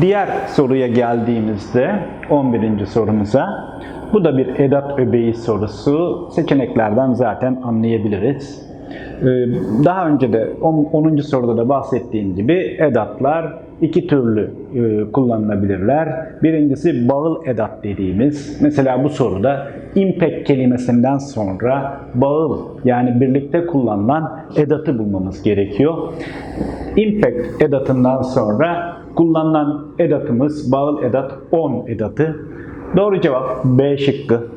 Diğer soruya geldiğimizde 11. sorumuza bu da bir edat öbeği sorusu. Seçeneklerden zaten anlayabiliriz. Ee, Daha önce de 10. soruda da bahsettiğim gibi edatlar iki türlü e, kullanılabilirler. Birincisi bağıl edat dediğimiz. Mesela bu soruda impact kelimesinden sonra bağıl yani birlikte kullanılan edatı bulmamız gerekiyor. Impact edatından sonra kullanılan edatımız bağıl edat 10 edatı. Doğru cevap B şıkkı.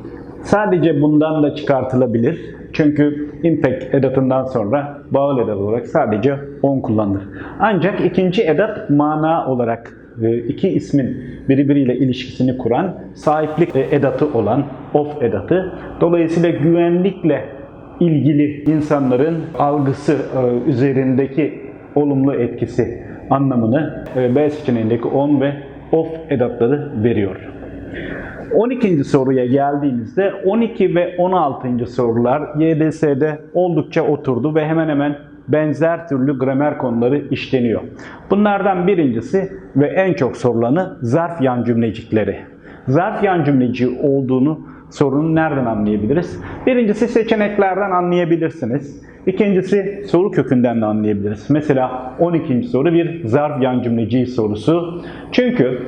Sadece bundan da çıkartılabilir. Çünkü impact edatından sonra bağıl edat olarak sadece 10 kullanılır. Ancak ikinci edat mana olarak e, iki ismin birbiriyle ilişkisini kuran sahiplik e, edatı olan of edatı. Dolayısıyla güvenlikle ilgili insanların algısı e, üzerindeki olumlu etkisi anlamını e, B seçeneğindeki on ve of edatları veriyor. 12. soruya geldiğimizde 12 ve 16. sorular YDS'de oldukça oturdu ve hemen hemen benzer türlü gramer konuları işleniyor. Bunlardan birincisi ve en çok sorulanı zarf yan cümlecikleri. Zarf yan cümleci olduğunu sorunun nereden anlayabiliriz? Birincisi seçeneklerden anlayabilirsiniz. İkincisi soru kökünden de anlayabiliriz. Mesela 12. soru bir zarf yan cümleci sorusu. Çünkü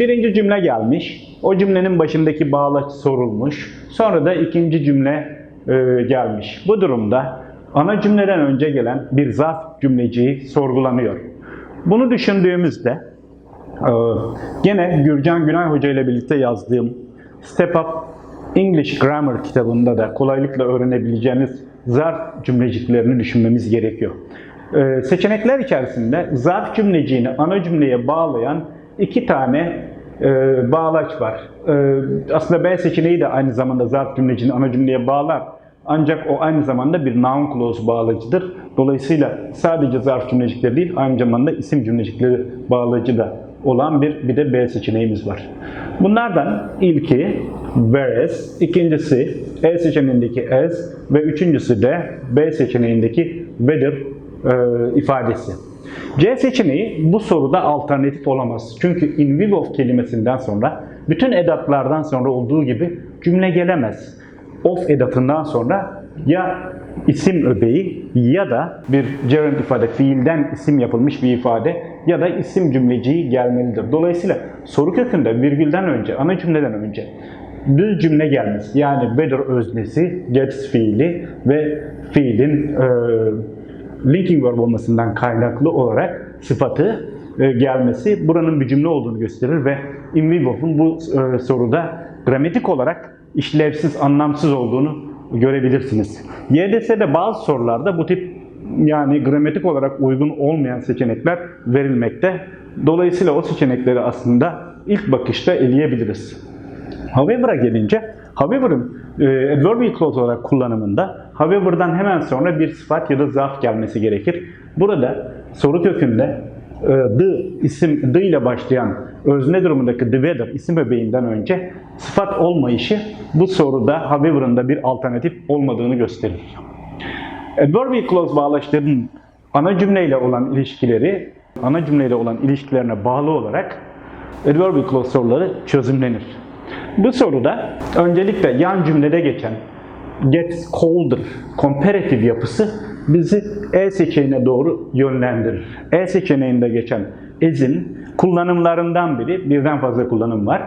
birinci cümle gelmiş, o cümlenin başındaki bağlaç sorulmuş, sonra da ikinci cümle e, gelmiş. Bu durumda ana cümleden önce gelen bir zarf cümleciği sorgulanıyor. Bunu düşündüğümüzde e, gene Gürcan Günay Hoca ile birlikte yazdığım Step Up English Grammar kitabında da kolaylıkla öğrenebileceğiniz zarf cümleciklerini düşünmemiz gerekiyor. Ee, seçenekler içerisinde zarf cümleciğini ana cümleye bağlayan iki tane e, bağlaç var. Ee, aslında B seçeneği de aynı zamanda zarf cümleciğini ana cümleye bağlar. Ancak o aynı zamanda bir noun clause bağlacıdır. Dolayısıyla sadece zarf cümlecikleri değil, aynı zamanda isim cümlecikleri bağlacı da olan bir bir de B seçeneğimiz var. Bunlardan ilki whereas, ikincisi E seçeneğindeki as ve üçüncüsü de B seçeneğindeki whether e, ifadesi. C seçeneği bu soruda alternatif olamaz. Çünkü in view of kelimesinden sonra bütün edatlardan sonra olduğu gibi cümle gelemez. Of edatından sonra ya isim öbeği ya da bir gerund ifade, fiilden isim yapılmış bir ifade ya da isim cümleciği gelmelidir. Dolayısıyla soru kökünde virgülden önce, ana cümleden önce düz cümle gelmesi yani whether öznesi, gets fiili ve fiilin e, linking verb olmasından kaynaklı olarak sıfatı e, gelmesi buranın bir cümle olduğunu gösterir ve in vivof'un bu e, soruda gramatik olarak işlevsiz, anlamsız olduğunu görebilirsiniz. YDS'de bazı sorularda bu tip yani gramatik olarak uygun olmayan seçenekler verilmekte. Dolayısıyla o seçenekleri aslında ilk bakışta eleyebiliriz. However'a gelince, however'ın e, adverbial clause olarak kullanımında however'dan hemen sonra bir sıfat ya da zarf gelmesi gerekir. Burada soru kökünde e, the isim the ile başlayan özne durumundaki the weather isim öbeğinden önce sıfat olmayışı bu soruda however'ın da bir alternatif olmadığını gösterir. Adverbial clause bağlaçlarının ana cümleyle olan ilişkileri, ana cümleyle olan ilişkilerine bağlı olarak adverbial clause soruları çözümlenir. Bu soruda öncelikle yan cümlede geçen gets colder comparative yapısı bizi E seçeneğine doğru yönlendirir. E seçeneğinde geçen as'in kullanımlarından biri, birden fazla kullanım var.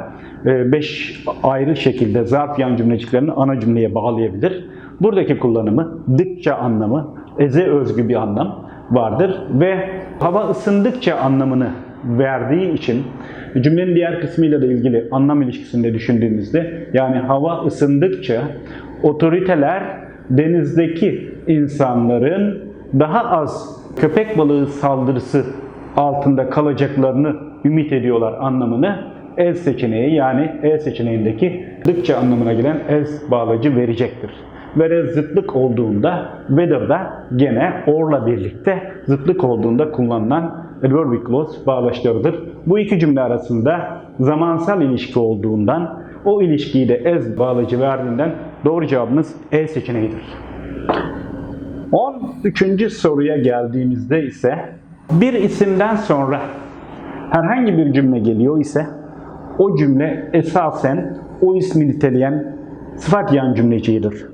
5 ayrı şekilde zarf yan cümleciklerini ana cümleye bağlayabilir. Buradaki kullanımı dıkça anlamı, eze özgü bir anlam vardır ve hava ısındıkça anlamını verdiği için cümlenin diğer kısmıyla da ilgili anlam ilişkisinde düşündüğümüzde yani hava ısındıkça otoriteler denizdeki insanların daha az köpek balığı saldırısı altında kalacaklarını ümit ediyorlar anlamını ez seçeneği yani E seçeneğindeki dıkça anlamına gelen ez bağlacı verecektir. Ve zıtlık olduğunda whether da gene or'la birlikte zıtlık olduğunda kullanılan adverbial clause bağlaçlarıdır. Bu iki cümle arasında zamansal ilişki olduğundan o ilişkiyi de ez bağlacı verdiğinden doğru cevabımız E seçeneğidir. 13. soruya geldiğimizde ise bir isimden sonra herhangi bir cümle geliyor ise o cümle esasen o ismi niteleyen sıfat yan cümlecidir.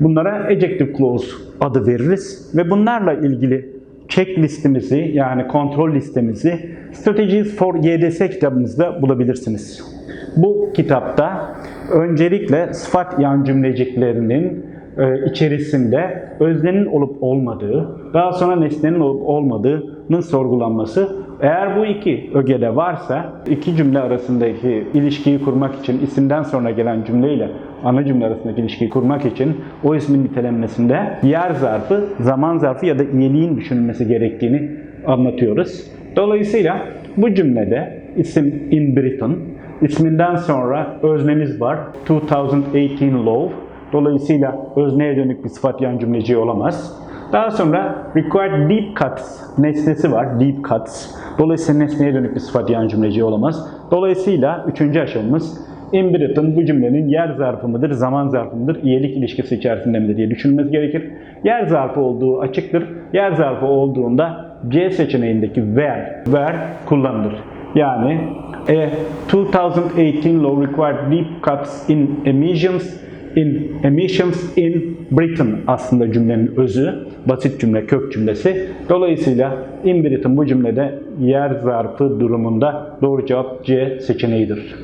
Bunlara adjective clause adı veririz ve bunlarla ilgili check listemizi yani kontrol listemizi Strategies for YDS kitabımızda bulabilirsiniz. Bu kitapta öncelikle sıfat yan cümleciklerinin e, içerisinde öznenin olup olmadığı, daha sonra nesnenin olup olmadığının sorgulanması. Eğer bu iki ögede varsa, iki cümle arasındaki ilişkiyi kurmak için isimden sonra gelen cümleyle ana cümle arasındaki ilişkiyi kurmak için o ismin nitelenmesinde yer zarfı, zaman zarfı ya da iyiliğin düşünülmesi gerektiğini anlatıyoruz. Dolayısıyla bu cümlede isim in Britain, isminden sonra öznemiz var. 2018 law. Dolayısıyla özneye dönük bir sıfat yan cümleci olamaz. Daha sonra required deep cuts nesnesi var. Deep cuts. Dolayısıyla nesneye dönük bir sıfat yan cümleci olamaz. Dolayısıyla üçüncü aşamamız in Britain bu cümlenin yer zarfı mıdır, zaman zarfı mıdır, iyilik ilişkisi içerisinde midir diye düşünmemiz gerekir. Yer zarfı olduğu açıktır. Yer zarfı olduğunda C seçeneğindeki where, where kullanılır. Yani a 2018 law required deep cuts in emissions in emissions in Britain aslında cümlenin özü. Basit cümle, kök cümlesi. Dolayısıyla in Britain bu cümlede yer zarfı durumunda doğru cevap C seçeneğidir.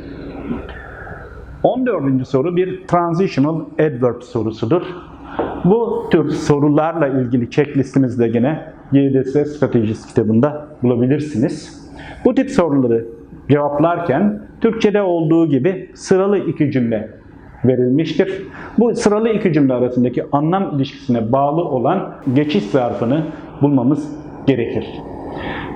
14. soru bir transitional adverb sorusudur. Bu tür sorularla ilgili checklistimizde de yine YDS Stratejisi kitabında bulabilirsiniz. Bu tip soruları cevaplarken Türkçe'de olduğu gibi sıralı iki cümle verilmiştir. Bu sıralı iki cümle arasındaki anlam ilişkisine bağlı olan geçiş zarfını bulmamız gerekir.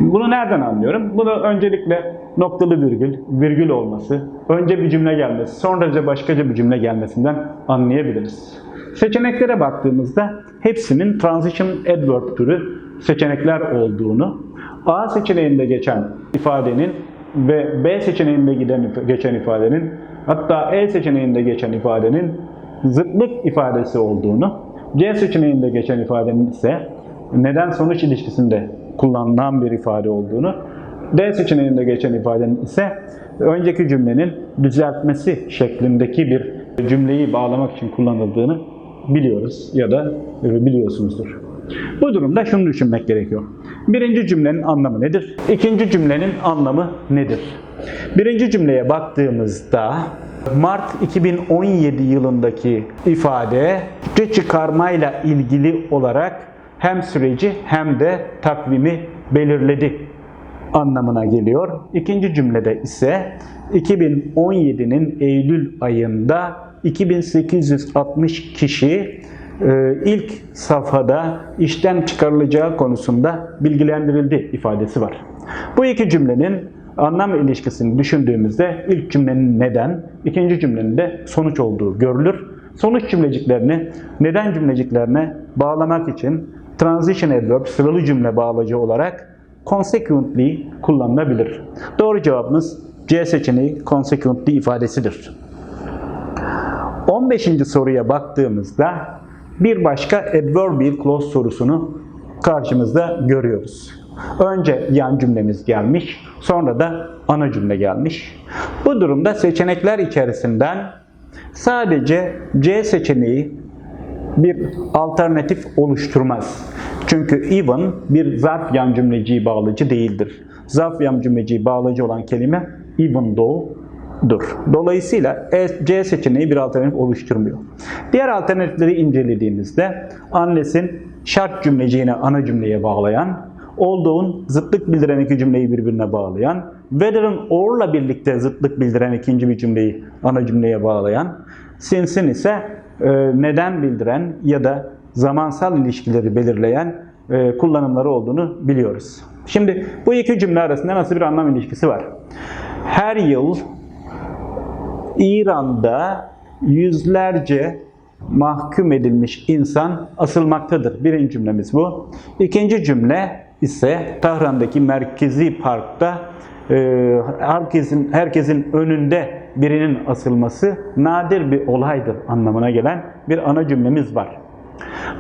Bunu nereden anlıyorum? Bunu öncelikle noktalı virgül, virgül olması, önce bir cümle gelmesi, sonra başkaca bir cümle gelmesinden anlayabiliriz. Seçeneklere baktığımızda hepsinin transition adverb türü seçenekler olduğunu, A seçeneğinde geçen ifadenin ve B seçeneğinde giden, geçen ifadenin hatta E seçeneğinde geçen ifadenin zıtlık ifadesi olduğunu, C seçeneğinde geçen ifadenin ise neden sonuç ilişkisinde kullanılan bir ifade olduğunu, D seçeneğinde geçen ifadenin ise önceki cümlenin düzeltmesi şeklindeki bir cümleyi bağlamak için kullanıldığını biliyoruz ya da biliyorsunuzdur. Bu durumda şunu düşünmek gerekiyor. Birinci cümlenin anlamı nedir? İkinci cümlenin anlamı nedir? Birinci cümleye baktığımızda Mart 2017 yılındaki ifade çıkarmayla ilgili olarak hem süreci hem de takvimi belirledi anlamına geliyor. İkinci cümlede ise 2017'nin Eylül ayında 2860 kişi e, ilk safhada işten çıkarılacağı konusunda bilgilendirildi ifadesi var. Bu iki cümlenin anlam ilişkisini düşündüğümüzde ilk cümlenin neden, ikinci cümlenin de sonuç olduğu görülür. Sonuç cümleciklerini neden cümleciklerine bağlamak için transition adverb sıralı cümle bağlacı olarak consequently kullanılabilir. Doğru cevabımız C seçeneği consequently ifadesidir. 15. soruya baktığımızda bir başka adverbial clause sorusunu karşımızda görüyoruz. Önce yan cümlemiz gelmiş, sonra da ana cümle gelmiş. Bu durumda seçenekler içerisinden sadece C seçeneği bir alternatif oluşturmaz. Çünkü even bir zarf yan cümleciği bağlayıcı değildir. Zarf yan cümleciği bağlayıcı olan kelime even though'dur. Dolayısıyla C seçeneği bir alternatif oluşturmuyor. Diğer alternatifleri incelediğimizde unless'in şart cümleciğini ana cümleye bağlayan, olduğun zıtlık bildiren iki cümleyi birbirine bağlayan, whether'ın or'la birlikte zıtlık bildiren ikinci bir cümleyi ana cümleye bağlayan, since'in ise neden bildiren ya da zamansal ilişkileri belirleyen e, kullanımları olduğunu biliyoruz. Şimdi bu iki cümle arasında nasıl bir anlam ilişkisi var? Her yıl İran'da yüzlerce mahkum edilmiş insan asılmaktadır. Birinci cümlemiz bu. İkinci cümle ise Tahran'daki merkezi parkta e, herkesin herkesin önünde birinin asılması nadir bir olaydır anlamına gelen bir ana cümlemiz var.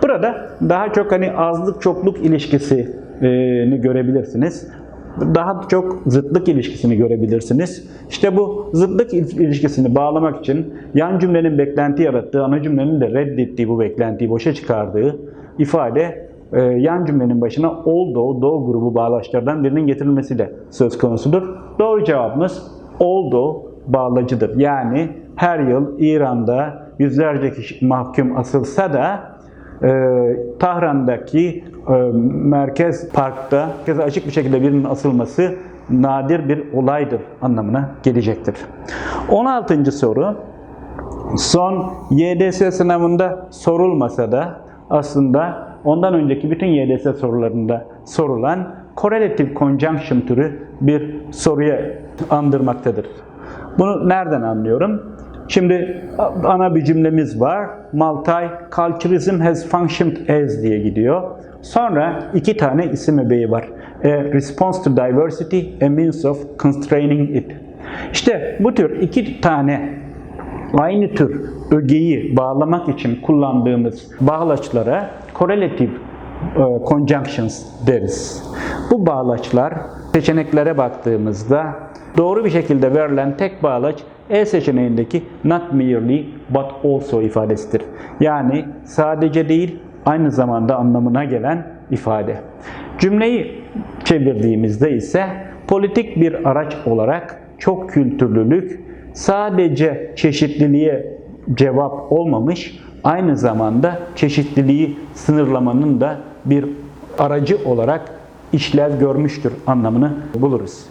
Burada daha çok hani azlık çokluk ilişkisini görebilirsiniz. daha çok zıtlık ilişkisini görebilirsiniz. İşte bu zıtlık il- ilişkisini bağlamak için yan cümlenin beklenti yarattığı, ana cümlenin de reddettiği bu beklentiyi boşa çıkardığı ifade e, yan cümlenin başına oldu, do grubu bağlaçlardan birinin getirilmesiyle söz konusudur. Doğru cevabımız oldu bağlacıdır. Yani her yıl İran'da yüzlerce kişi mahkum asılsa da e, Tahran'daki e, merkez parkta herkese açık bir şekilde birinin asılması nadir bir olaydır anlamına gelecektir. 16. soru son YDS sınavında sorulmasa da aslında ondan önceki bütün YDS sorularında sorulan correlative conjunction türü bir soruya andırmaktadır. Bunu nereden anlıyorum? Şimdi ana bir cümlemiz var. Multiculturalism has functioned as diye gidiyor. Sonra iki tane isim öbeği var. A response to diversity, a means of constraining it. İşte bu tür iki tane aynı tür ögeyi bağlamak için kullandığımız bağlaçlara correlative e, conjunctions deriz. Bu bağlaçlar seçeneklere baktığımızda doğru bir şekilde verilen tek bağlaç E seçeneğindeki not merely but also ifadesidir. Yani sadece değil aynı zamanda anlamına gelen ifade. Cümleyi çevirdiğimizde ise politik bir araç olarak çok kültürlülük sadece çeşitliliğe cevap olmamış, aynı zamanda çeşitliliği sınırlamanın da bir aracı olarak işlev görmüştür anlamını buluruz.